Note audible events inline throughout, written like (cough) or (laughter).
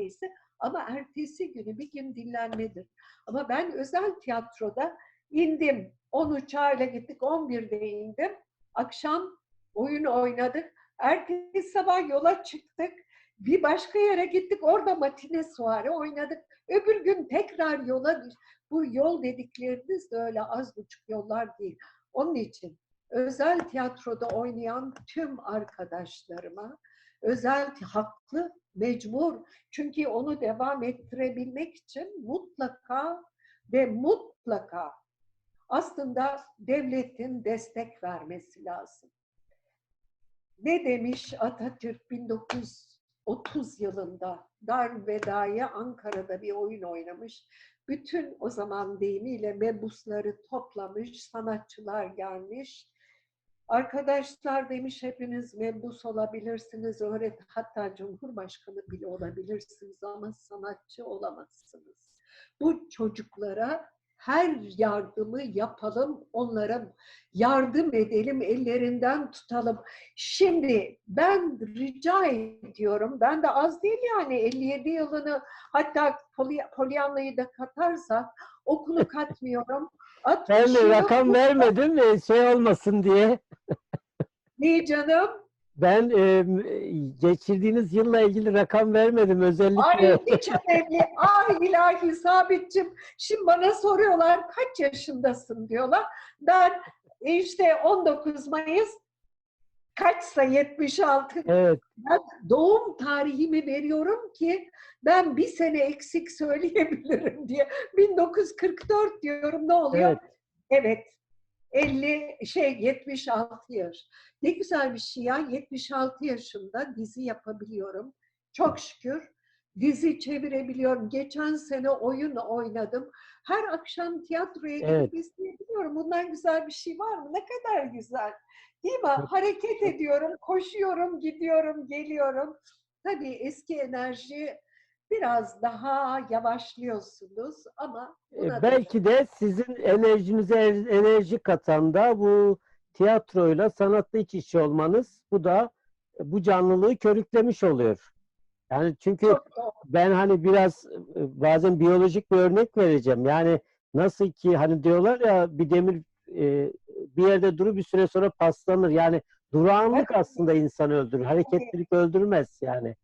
mesaisi ama ertesi günü bir gün dinlenmedir. Ama ben özel tiyatroda indim. 10 uçağıyla gittik, 11'de indim. Akşam oyun oynadık. Ertesi sabah yola çıktık. Bir başka yere gittik. Orada matine suare oynadık. Öbür gün tekrar yola Bu yol dedikleriniz de öyle az buçuk yollar değil. Onun için özel tiyatroda oynayan tüm arkadaşlarıma özel haklı, mecbur. Çünkü onu devam ettirebilmek için mutlaka ve mutlaka aslında devletin destek vermesi lazım. Ne demiş Atatürk 1930 yılında Darülveda'ya Ankara'da bir oyun oynamış. Bütün o zaman deyimiyle mebusları toplamış, sanatçılar gelmiş. Arkadaşlar demiş hepiniz mebus olabilirsiniz, öğret hatta Cumhurbaşkanı bile olabilirsiniz ama sanatçı olamazsınız. Bu çocuklara her yardımı yapalım, onlara yardım edelim, ellerinden tutalım. Şimdi ben rica ediyorum, ben de az değil yani 57 yılını hatta Pollyanna'yı da katarsak okulu katmıyorum. Ben 60 de rakam vermedim e, şey olmasın diye. Niye canım? Ben e, geçirdiğiniz yılla ilgili rakam vermedim özellikle. Ay hiç önemli. Ay ilahi Sabit'cim. Şimdi bana soruyorlar kaç yaşındasın diyorlar. Ben işte 19 Mayıs kaçsa 76 Evet, ben doğum tarihimi veriyorum ki ben bir sene eksik söyleyebilirim diye. 1944 diyorum ne oluyor? evet. Evet. 50 şey 76 yaş. Ne güzel bir şey ya. 76 yaşında dizi yapabiliyorum. Çok şükür. Dizi çevirebiliyorum. Geçen sene oyun oynadım. Her akşam tiyatroya gidip Evet. izleyebiliyorum. Bundan güzel bir şey var mı? Ne kadar güzel. Değil mi? Hareket ediyorum, koşuyorum, gidiyorum, geliyorum. Tabii eski enerji biraz daha yavaşlıyorsunuz ama E, buna da- belki de sizin enerjinize er- enerji katan da bu tiyatroyla sanatla iç içe olmanız bu da bu canlılığı körüklemiş oluyor. Yani çünkü ben hani biraz e, bazen biyolojik bir örnek vereceğim. Yani nasıl ki hani diyorlar ya bir demir e, bir yerde durur bir süre sonra paslanır. Yani durağanlık aslında insanı öldürür. Hareketlilik öldürmez yani.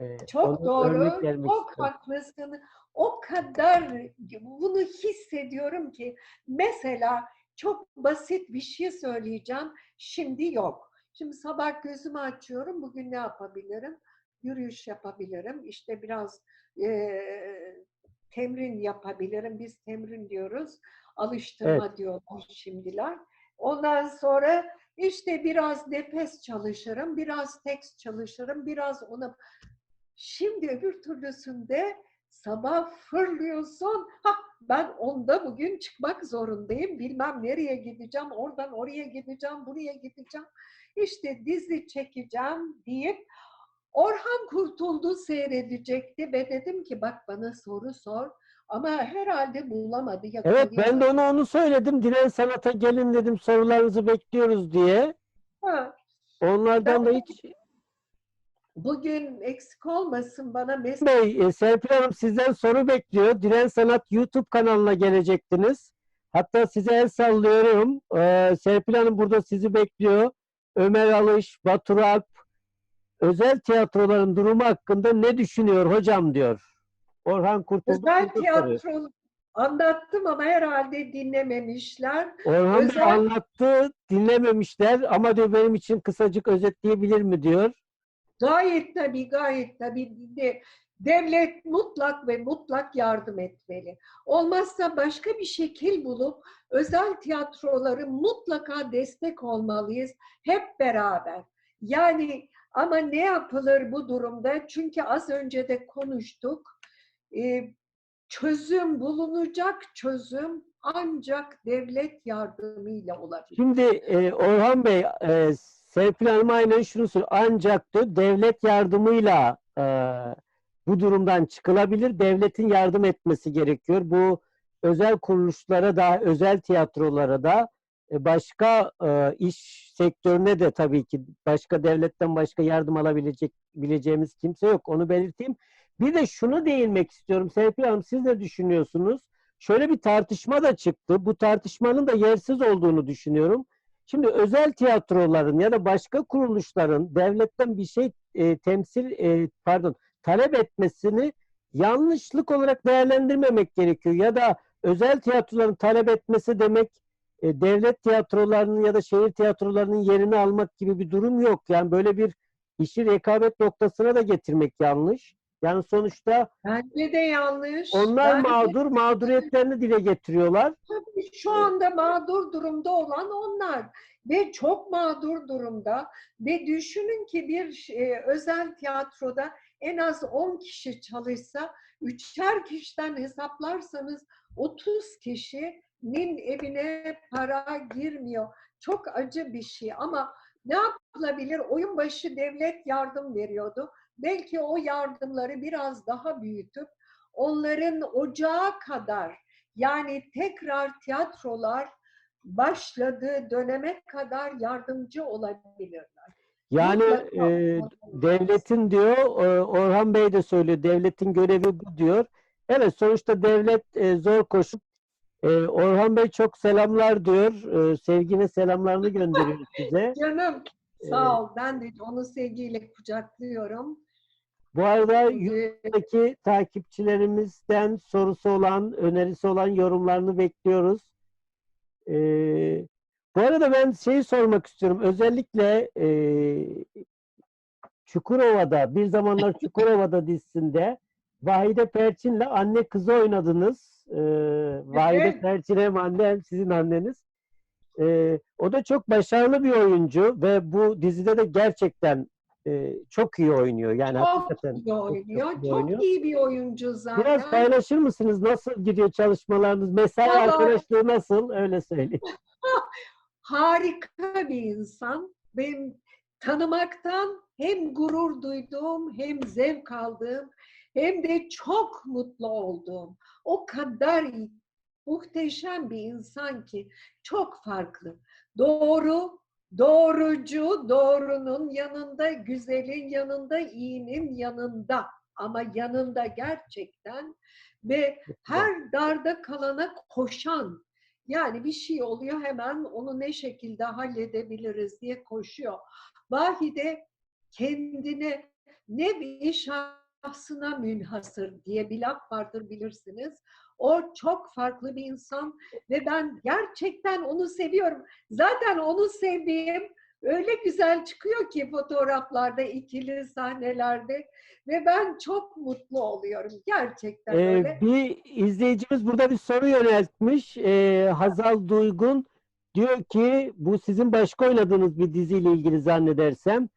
E, Çok doğru, çok istiyorum. haklısın. O kadar bunu hissediyorum ki mesela çok basit bir şey söyleyeceğim. Şimdi yok. Şimdi sabah gözümü açıyorum. Bugün ne yapabilirim? Yürüyüş yapabilirim. İşte biraz eee, temrin yapabilirim. Biz temrin diyoruz. Alıştırma diyorlar şimdiler. Ondan sonra işte biraz nefes çalışırım, biraz tekst çalışırım, biraz ona Şimdi öbür türlüsünde sabah fırlıyorsun. Ha ben onda bugün çıkmak zorundayım. Bilmem nereye gideceğim. Oradan oraya gideceğim. Buraya gideceğim. İşte dizi çekeceğim deyip Orhan Kurtuldu seyredecekti ve dedim ki bak bana soru sor. Ama herhalde bulamadı. Evet ben de yakalayamadı. onu söyledim. Diren Sanat'a gelin dedim sorularınızı bekliyoruz diye. Ha, Onlardan da hiç Bugün eksik olmasın bana mesaj. Bey, e, Serpil Hanım sizden soru bekliyor. Diren Sanat YouTube kanalına gelecektiniz. Hatta size el sallıyorum. Ee, Serpil Hanım burada sizi bekliyor. Ömer Alış, Batur Alp, özel tiyatroların durumu hakkında ne düşünüyor hocam diyor. Orhan Kurtulmuş Özel tiyatro anlattım ama herhalde dinlememişler. Orhan Bey özel- anlattı, dinlememişler ama diyor benim için kısacık özetleyebilir mi diyor. Gayet tabii, gayet tabii. De, devlet mutlak ve mutlak yardım etmeli. Olmazsa başka bir şekil bulup özel tiyatroları mutlaka destek olmalıyız. Hep beraber. Yani ama ne yapılır bu durumda? Çünkü az önce de konuştuk. Ee, çözüm bulunacak çözüm ancak devlet yardımıyla olabilir. Şimdi e, Orhan Bey, e, Serpil Hanım aynen şunu söylüyor. Ancak da devlet yardımıyla e, bu durumdan çıkılabilir. Devletin yardım etmesi gerekiyor. Bu özel kuruluşlara da, özel tiyatrolara da, başka e, iş sektörüne de tabii ki başka devletten başka yardım alabilecek bileceğimiz kimse yok. Onu belirteyim. Bir de şunu değinmek istiyorum. Serpil Hanım siz ne düşünüyorsunuz? Şöyle bir tartışma da çıktı. Bu tartışmanın da yersiz olduğunu düşünüyorum. Şimdi özel tiyatroların ya da başka kuruluşların devletten bir şey e, temsil e, pardon talep etmesini yanlışlık olarak değerlendirmemek gerekiyor. Ya da özel tiyatroların talep etmesi demek e, devlet tiyatrolarının ya da şehir tiyatrolarının yerini almak gibi bir durum yok. Yani böyle bir işi rekabet noktasına da getirmek yanlış. Yani sonuçta Bence de yanlış. onlar Bence mağdur, mağduriyetlerini dile getiriyorlar. Tabii şu anda mağdur durumda olan onlar ve çok mağdur durumda ve düşünün ki bir e, özel tiyatroda en az 10 kişi çalışsa üçer kişiden hesaplarsanız 30 kişinin evine para girmiyor. Çok acı bir şey ama ne yapılabilir? Oyun başı devlet yardım veriyordu. Belki o yardımları biraz daha büyütüp onların ocağa kadar yani tekrar tiyatrolar başladığı döneme kadar yardımcı olabilirler. Yani e, devletin diyor, e, Orhan Bey de söylüyor, devletin görevi bu diyor. Evet, sonuçta devlet e, zor koşup e, Orhan Bey çok selamlar diyor. E, sevgine selamlarını gönderiyor (laughs) size. Canım Ee, sağ ol. Ben de onu sevgiyle kucaklıyorum. Bu arada Ee, YouTube'daki takipçilerimizden sorusu olan, önerisi olan yorumlarını bekliyoruz. E, bu arada ben şeyi sormak istiyorum. Özellikle e, Çukurova'da, bir zamanlar (laughs) Çukurova'da dizisinde Vahide Perçin'le anne kızı oynadınız. Ee, Vahide Evet. Perçin hem anne hem sizin anneniz. Ee, o da çok başarılı bir oyuncu ve bu dizide de gerçekten e, çok iyi oynuyor. Yani Çok hakikaten iyi oynuyor. iyi Çok oynuyor. iyi bir oyuncu zaten. Biraz paylaşır mısınız? Nasıl gidiyor çalışmalarınız? Mesai Vallahi- arkadaşlığı nasıl? Öyle söyleyeyim. (laughs) harika bir insan. Benim tanımaktan hem gurur duyduğum hem zevk aldığım hem de çok mutlu olduğum o kadar iyi, muhteşem bir insan ki çok farklı. Doğru, doğrucu, doğrunun yanında, güzelin yanında, iyinin yanında ama yanında gerçekten ve her darda kalana koşan yani bir şey oluyor hemen onu ne şekilde halledebiliriz diye koşuyor. Vahide kendine nevi şahsına münhasır diye bir laf vardır bilirsiniz. O çok farklı bir insan ve ben gerçekten onu seviyorum. Zaten onu sevdiğim öyle güzel çıkıyor ki fotoğraflarda, ikili sahnelerde ve ben çok mutlu oluyorum. Gerçekten Ee, öyle. bir izleyicimiz burada bir soru yöneltmiş. Ee, Hazal Duygun diyor ki bu sizin başka oynadığınız bir diziyle ilgili zannedersem.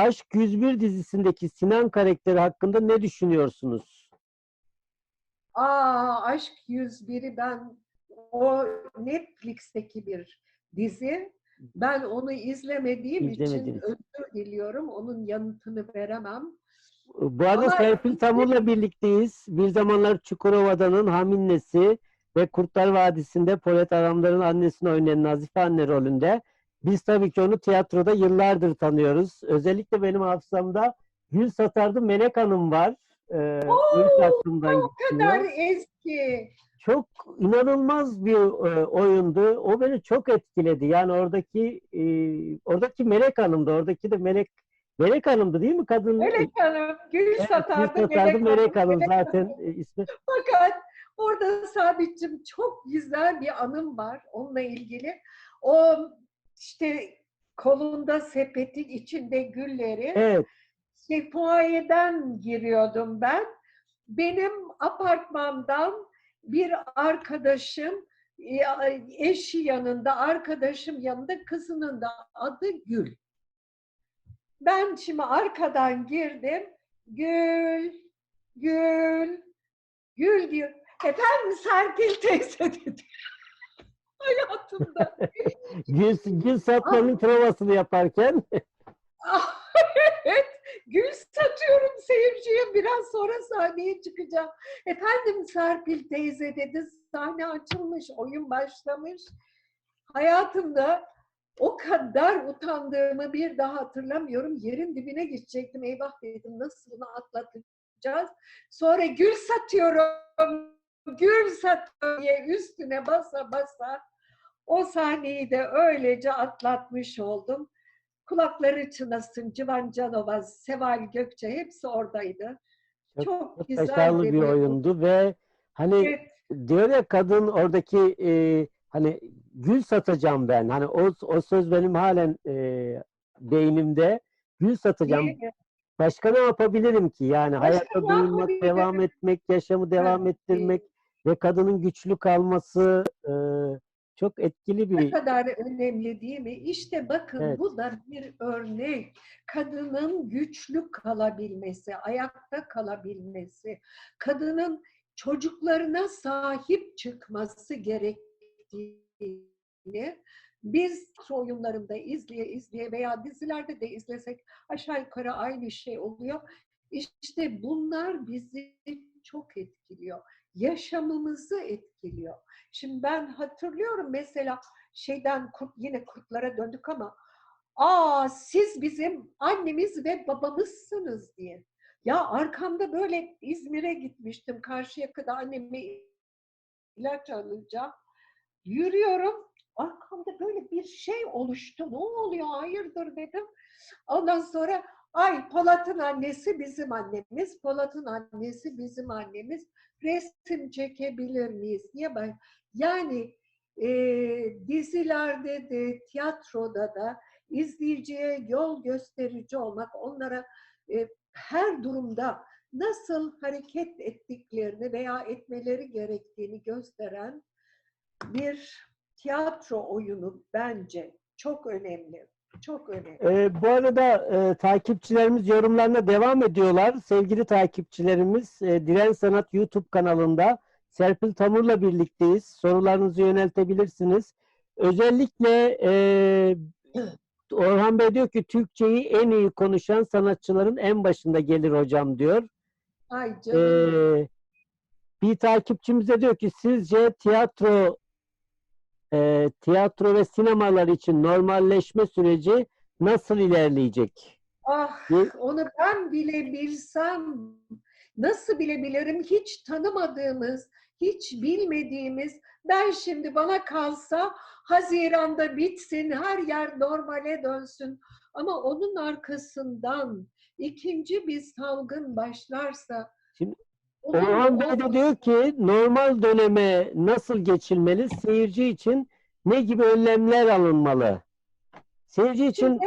Aşk 101 dizisindeki Sinan karakteri hakkında ne düşünüyorsunuz? Aa, Aşk 101'i ben o Netflix'teki bir dizi. Ben onu izlemediğim için özür diliyorum. Onun yanıtını veremem. Bu arada Ama- Serpil Tamur'la birlikteyiz. Bir zamanlar Çukurova'danın Haminnesi ve Kurtlar Vadisi'nde Polat Aramdar'ın annesini oynayan Nazife anne rolünde. Biz tabii ki onu tiyatroda yıllardır tanıyoruz. Özellikle benim hafızamda Gül Satardı Melek Hanım var. Ee, o ilk aklımdan O kadar eski. Çok inanılmaz bir e, oyundu. O beni çok etkiledi. Yani oradaki e, oradaki Melek Hanım'dı. Oradaki de Melek Melek Hanım'dı değil mi kadın? Melek Hanım, Gül Evet, Gül Satardı, Satardı Melek Hanım Melek zaten e, ismi. Fakat orada Sabit'cim çok güzel bir anım var onunla ilgili. O işte kolunda sepeti içinde gülleri Evet. şey, fuayeden giriyordum ben. Benim apartmandan bir arkadaşım e, eşi yanında, arkadaşım yanında, kızının da adı Gül. Ben şimdi arkadan girdim. Gül, Gül, Gül diyor. Efendim Serpil teyze dedi. (laughs) Hayatımda. Gül, Gül satmanın provasını yaparken Ah, (laughs) evet, gül satıyorum seyirciye. Biraz sonra sahneye çıkacağım. Efendim Serpil teyze dedi. Sahne açılmış, oyun başlamış. Hayatımda o kadar utandığımı bir daha hatırlamıyorum. Yerin dibine geçecektim. Eyvah dedim nasıl bunu atlatacağım yapacağız. Sonra gül satıyorum, gül satıyorum diye üstüne basa basa o sahneyi de öylece atlatmış oldum. Kulakları çınlasın Civan Canova, Seval Gökçe hepsi oradaydı. Çok- Çok, güzel başarılı bir oyundu ve hani Evet, diyor ya kadın oradaki e, hani gül satacağım ben. Hani o, o söz benim halen e, beynimde. Gül satacağım. değil? Başka ne yapabilirim ki? Yani Başka hayatta durmak, devam etmek, yaşamı devam Evet. ettirmek ve kadının güçlü kalması e, çok etkili Ne bir kadar önemli değil mi? İşte bakın Evet. bu da bir örnek. Kadının güçlü kalabilmesi, ayakta kalabilmesi, kadının çocuklarına sahip çıkması gerektiğini biz oyunlarında izleye izleye veya dizilerde de izlesek aşağı yukarı aynı şey oluyor. İşte bunlar bizi çok etkiliyor. Yaşamımızı etkiliyor. Şimdi ben hatırlıyorum mesela şeyden kurt, yine kurtlara döndük ama aa siz bizim annemiz ve babamızsınız diye. Ya arkamda böyle İzmir'e gitmiştim. Karşıyaka'da anneme ilaç alacağım. Yürüyorum. Arkamda böyle bir şey oluştu. Ne oluyor? Hayırdır dedim. Ondan sonra ay Polat'ın annesi bizim annemiz. Polat'ın annesi bizim annemiz. Resim çekebilir miyiz? Niye ben? Yani e, dizilerde de tiyatroda da izleyiciye yol gösterici olmak, onlara e, her durumda nasıl hareket ettiklerini veya etmeleri gerektiğini gösteren bir tiyatro oyunu bence çok önemli. Çok önemli. Ee, bu arada e, takipçilerimiz yorumlarına devam ediyorlar. Sevgili takipçilerimiz e, Diren Sanat YouTube kanalında Serpil Tamur'la birlikteyiz. Sorularınızı yöneltebilirsiniz. Özellikle e, Orhan Bey diyor ki Türkçeyi en iyi konuşan sanatçıların en başında gelir hocam diyor. Ay canım. Ee, bir takipçimiz de diyor ki sizce tiyatro e, tiyatro ve sinemalar için normalleşme süreci nasıl ilerleyecek? Ah Bir- onu ben bile bilsem nasıl bilebilirim hiç tanımadığımız, hiç bilmediğimiz ben şimdi bana kalsa Haziran'da bitsin, her yer normale dönsün. Ama onun arkasından ikinci bir salgın başlarsa Şimdi Orhan Bey de diyor ki normal döneme nasıl geçilmeli? Seyirci için ne gibi önlemler alınmalı? Seyirci için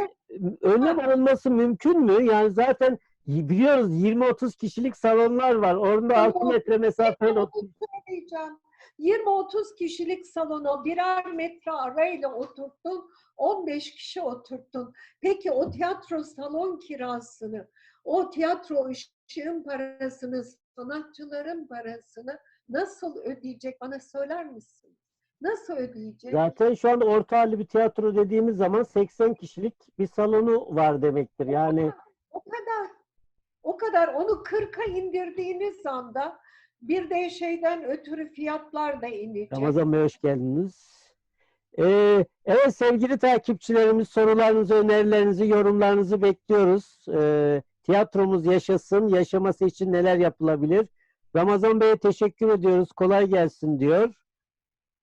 önlem alınması mümkün mü? Yani zaten biliyoruz 20-30 kişilik salonlar var. Orada Ama 6 metre mesafeyle otur- söyleyeceğim. 20-30 kişilik salona birer metre arayla oturttun, 15 kişi oturttun. Peki o tiyatro salon kirasını, o tiyatro ışığın parasını, sanatçıların parasını nasıl ödeyecek bana söyler misin? Nasıl ödeyecek? Zaten şu anda orta halli bir tiyatro dediğimiz zaman 80 kişilik bir salonu var demektir. Yani O kadar. O kadar. Onu 40'a indirdiğiniz anda bir de şeyden ötürü fiyatlar da inecek. Ramazan Bey hoş geldiniz. Ee, evet sevgili takipçilerimiz sorularınızı, önerilerinizi, yorumlarınızı bekliyoruz. Ee, tiyatromuz yaşasın, yaşaması için neler yapılabilir? Ramazan Bey'e teşekkür ediyoruz, kolay gelsin diyor.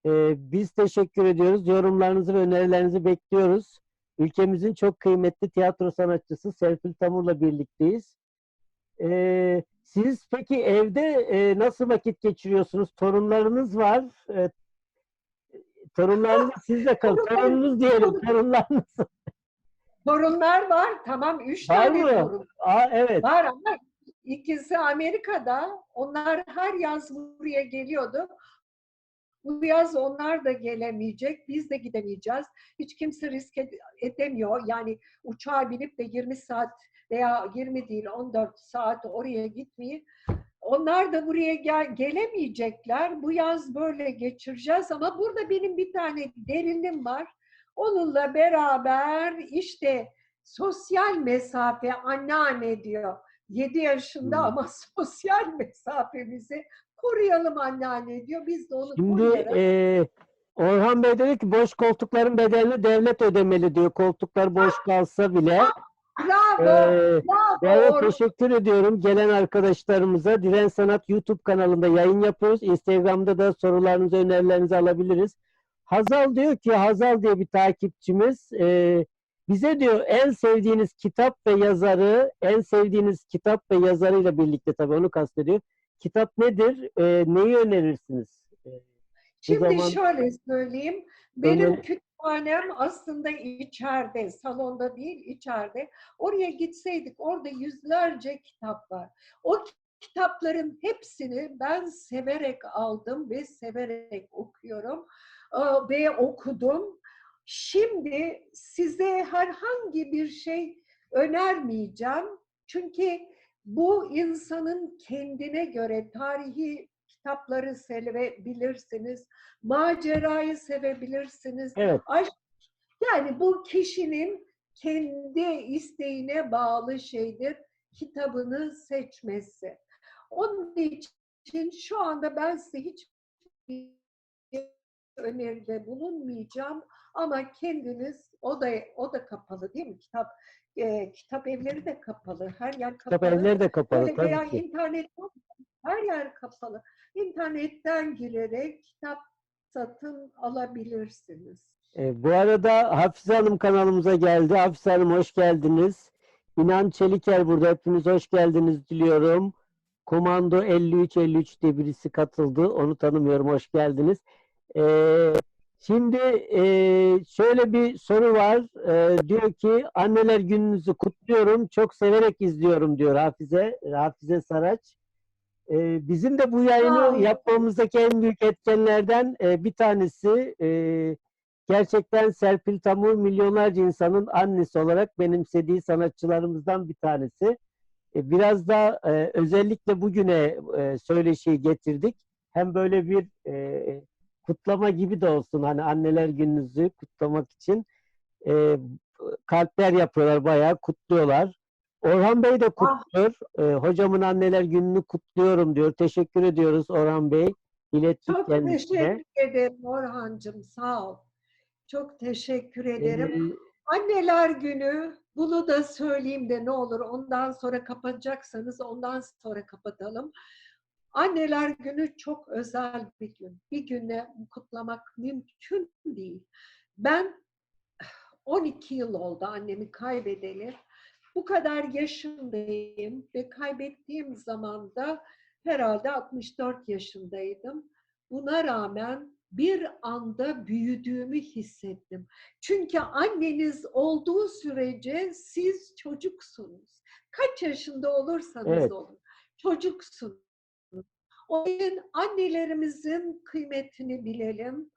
Ee, biz teşekkür ediyoruz. Yorumlarınızı ve önerilerinizi bekliyoruz. Ülkemizin çok kıymetli tiyatro sanatçısı Serpil Tamur'la birlikteyiz. Ee, siz peki evde e, nasıl vakit geçiriyorsunuz? Torunlarınız var. E, torunlarınız sizle kal. Torununuz diyelim. Torunlarınız. Torunlar var. Tamam üç Var tane mı? torun Aa, evet. var ama ikisi Amerika'da. Onlar her yaz buraya geliyordu. Bu yaz onlar da gelemeyecek. Biz de gidemeyeceğiz. Hiç kimse risk ed- edemiyor. Yani uçağa binip de 20 saat veya 20 değil 14 saat oraya gitmeyi. Onlar da buraya gel- gelemeyecekler. Bu yaz böyle geçireceğiz ama burada benim bir tane derinim var. Onunla beraber işte sosyal mesafe anneanne diyor. 7 yaşında Hmm. ama (laughs) sosyal mesafemizi koruyalım anneanne diyor. Biz de onu Şimdi koruyarak e, Orhan Bey dedi ki boş koltukların bedelini devlet ödemeli diyor. Koltuklar boş kalsa bile. Bravo. Ee, bravo. Evet, teşekkür ediyorum gelen arkadaşlarımıza. Diren Sanat YouTube kanalında yayın yapıyoruz. Instagram'da da sorularınızı, önerilerinizi alabiliriz. Hazal diyor ki, Hazal diye bir takipçimiz, e, bize diyor en sevdiğiniz kitap ve yazarı, en sevdiğiniz kitap ve yazarıyla birlikte tabii onu kastediyor. Kitap nedir? E, neyi önerirsiniz? E, Şimdi zaman- şöyle söyleyeyim. Benim Öyle- kütüphanem aslında içeride, salonda değil içeride. Oraya gitseydik orada yüzlerce kitap var. O kitapların hepsini ben severek aldım ve severek okuyorum ve okudum. Şimdi size herhangi bir şey önermeyeceğim. Çünkü bu insanın kendine göre tarihi kitapları sevebilirsiniz, macerayı sevebilirsiniz. Evet, Aşk, yani bu kişinin kendi isteğine bağlı şeydir kitabını seçmesi. Onun için şu anda ben size hiç öneride bulunmayacağım ama kendiniz o da o da kapalı değil mi? Kitap e, kitap evleri de kapalı. Her yer kapalı. kitap evleri de kapalı Öyle veya tabii ki. internet her yer kapalı. İnternetten girerek kitap satın alabilirsiniz. E, bu arada Hafize Hanım kanalımıza geldi. Hafize Hanım hoş geldiniz. İnan Çeliker burada. Hepiniz hoş geldiniz diliyorum. Komando 53-53 diye birisi katıldı. Onu tanımıyorum. Hoş geldiniz. E, şimdi e, şöyle bir soru var. E, diyor ki anneler gününüzü kutluyorum. Çok severek izliyorum diyor Hafize. Hafize Saraç. E, bizim de bu yayını olun. yapmamızdaki en büyük etkenlerden e, bir tanesi e, gerçekten Serpil Tamur milyonlarca insanın annesi olarak benimsediği sanatçılarımızdan bir tanesi. E, Biraz da e, özellikle bugüne e, söyleşiyi getirdik. Hem böyle bir kutlama gibi de olsun hani anneler gününüzü kutlamak için e, kalpler yapıyorlar bayağı kutluyorlar. Orhan Bey de kutluyor. E, hocamın anneler gününü kutluyorum diyor. Teşekkür ediyoruz Orhan Bey. İlettik Çok kendisine. teşekkür ederim Orhancığım. Sağ ol. Çok teşekkür ederim. E, Anneler günü bunu da söyleyeyim de ne olur ondan sonra kapatacaksanız ondan sonra kapatalım. Anneler günü çok özel bir gün. Bir günle kutlamak mümkün değil. Ben (sighs) 12 yıl oldu annemi kaybedeli. Bu kadar yaşındayım ve kaybettiğim zaman da herhalde 64 yaşındaydım. Buna rağmen bir anda büyüdüğümü hissettim. Çünkü anneniz olduğu sürece siz çocuksunuz. Kaç yaşında olursanız Evet. olun. Çocuksunuz. O yüzden annelerimizin kıymetini bilelim.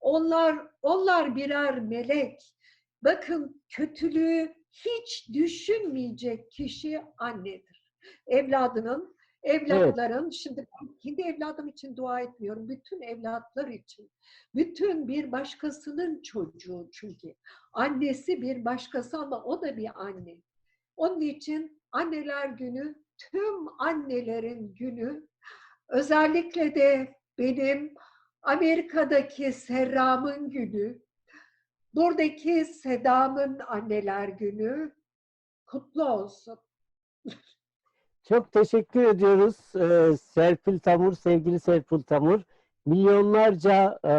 Onlar onlar birer melek. Bakın kötülüğü hiç düşünmeyecek kişi annedir. Evladının, evlatların, şimdi ben kendi evladım için dua etmiyorum, bütün evlatlar için. Bütün bir başkasının çocuğu çünkü. Annesi bir başkası ama o da bir anne. Onun için anneler günü, tüm annelerin günü, özellikle de benim Amerika'daki Serram'ın günü, buradaki Sedam'ın anneler günü kutlu olsun. Çok teşekkür ediyoruz e, Serpil Tamur, sevgili Serpil Tamur. Milyonlarca e,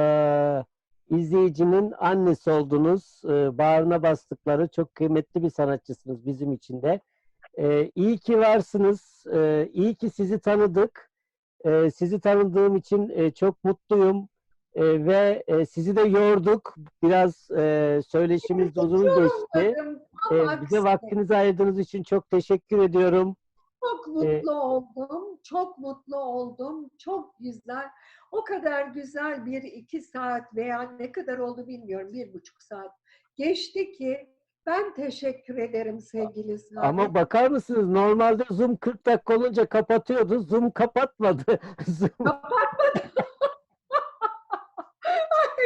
izleyicinin annesi oldunuz. E, bağrına bastıkları çok kıymetli bir sanatçısınız bizim için de. E, iyi ki varsınız. E, iyi ki sizi tanıdık. E, sizi tanıdığım için e, çok mutluyum. E, ve e, sizi de yorduk. Biraz e, söyleşimiz uzun geçti. E, bize vaktinizi ayırdığınız için çok teşekkür ediyorum. Çok mutlu oldum, çok mutlu oldum, çok güzel. O kadar güzel bir iki saat veya ne kadar oldu bilmiyorum, bir buçuk saat geçti ki ben teşekkür ederim sevgili Saadet. Ama bakar mısınız normalde Zoom 40 dakika olunca kapatıyordu. Zoom kapatmadı. (laughs) Zoom, (laughs)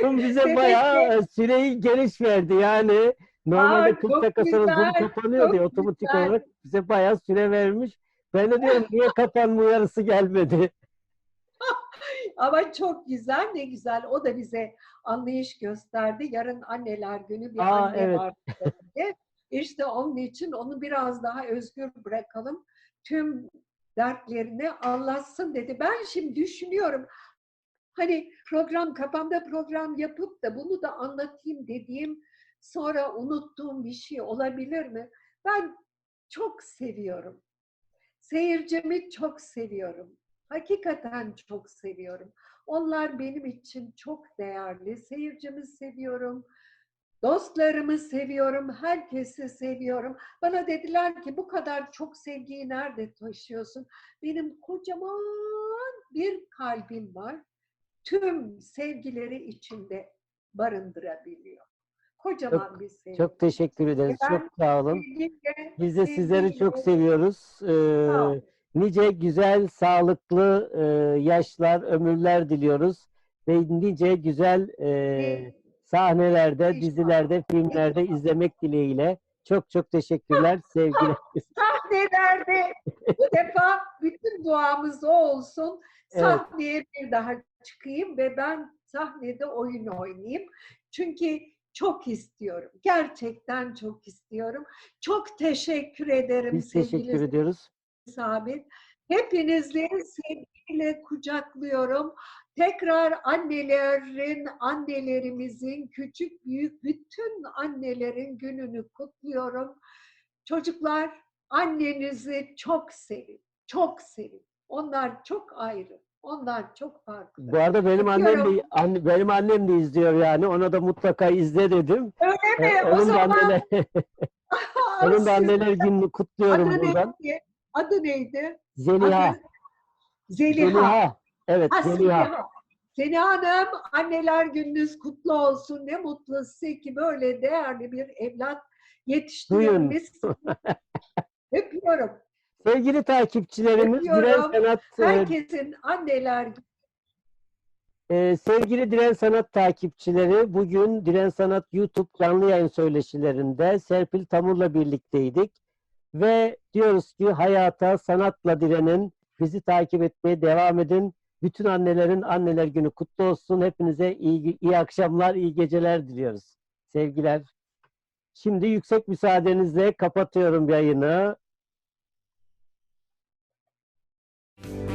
Zoom bize Demek bayağı süreyi geniş verdi. Yani normalde Ay, 40 çok dakika sonra Zoom güzel, kapanıyor diye otomatik güzel. olarak bize bayağı süre vermiş. Ben de diyorum niye kapanma uyarısı gelmedi? (laughs) Ama çok güzel, ne güzel. O da bize anlayış gösterdi. Yarın anneler günü bir Aa, anne evet. var. İşte onun için onu biraz daha özgür bırakalım. Tüm dertlerini anlatsın dedi. Ben şimdi düşünüyorum. Hani program kafamda program yapıp da bunu da anlatayım dediğim sonra unuttuğum bir şey olabilir mi? Ben çok seviyorum. Seyircimi çok seviyorum. Hakikaten çok seviyorum. Onlar benim için çok değerli. Seyircimi seviyorum. Dostlarımı seviyorum. Herkesi seviyorum. Bana dediler ki bu kadar çok sevgiyi nerede taşıyorsun? Benim kocaman bir kalbim var. Tüm sevgileri içinde barındırabiliyor. Kocaman bir sevgi. Çok teşekkür ederiz. Ben Çok sağ olun. sevgiyle- Biz de sizleri çok seviyoruz. Ee, nice güzel, sağlıklı e, yaşlar, ömürler diliyoruz. Ve nice güzel e, sahnelerde, dizilerde, filmlerde izlemek dileğiyle. Çok çok teşekkürler (laughs) sevgiler. sahnelerde (laughs) bu defa bütün duamız o olsun. Evet. Sahneye bir daha çıkayım ve ben sahnede oyun oynayayım. Çünkü çok istiyorum. Gerçekten çok istiyorum. Çok teşekkür ederim Biz teşekkür ediyoruz. Sabit. Hepinizi sevgiyle kucaklıyorum. Tekrar annelerin, annelerimizin, küçük büyük bütün annelerin gününü kutluyorum. Çocuklar annenizi çok sevin, çok sevin. Onlar çok ayrı, onlar çok farklı. Bu arada benim annem de anne, benim annem de izliyor yani. Ona da mutlaka izle dedim. Öyle mi? Ee, o onun da zaman anneler, (laughs) onun da anneler gününü kutluyorum adı buradan. neydi? Adı neydi? Zeliha. Adı Zeliha. Zeliha. Evet, Ha. Zeliha Hanım, anneler gününüz kutlu olsun. Ne mutlu size ki böyle değerli bir evlat yetiştirmişsiniz. (laughs) Öpüyorum. Sevgili takipçilerimiz, Diren. Sanat e, Herkesin anneler günü Ee, sevgili Diren Sanat takipçileri, bugün Diren Sanat YouTube canlı yayın söyleşilerinde Serpil Tamur'la birlikteydik. Ve diyoruz ki hayata, sanatla direnin, bizi takip etmeye devam edin. Bütün annelerin anneler günü kutlu olsun. Hepinize iyi, iyi akşamlar, iyi geceler diliyoruz. Sevgiler. Şimdi yüksek müsaadenizle kapatıyorum yayını. Müzik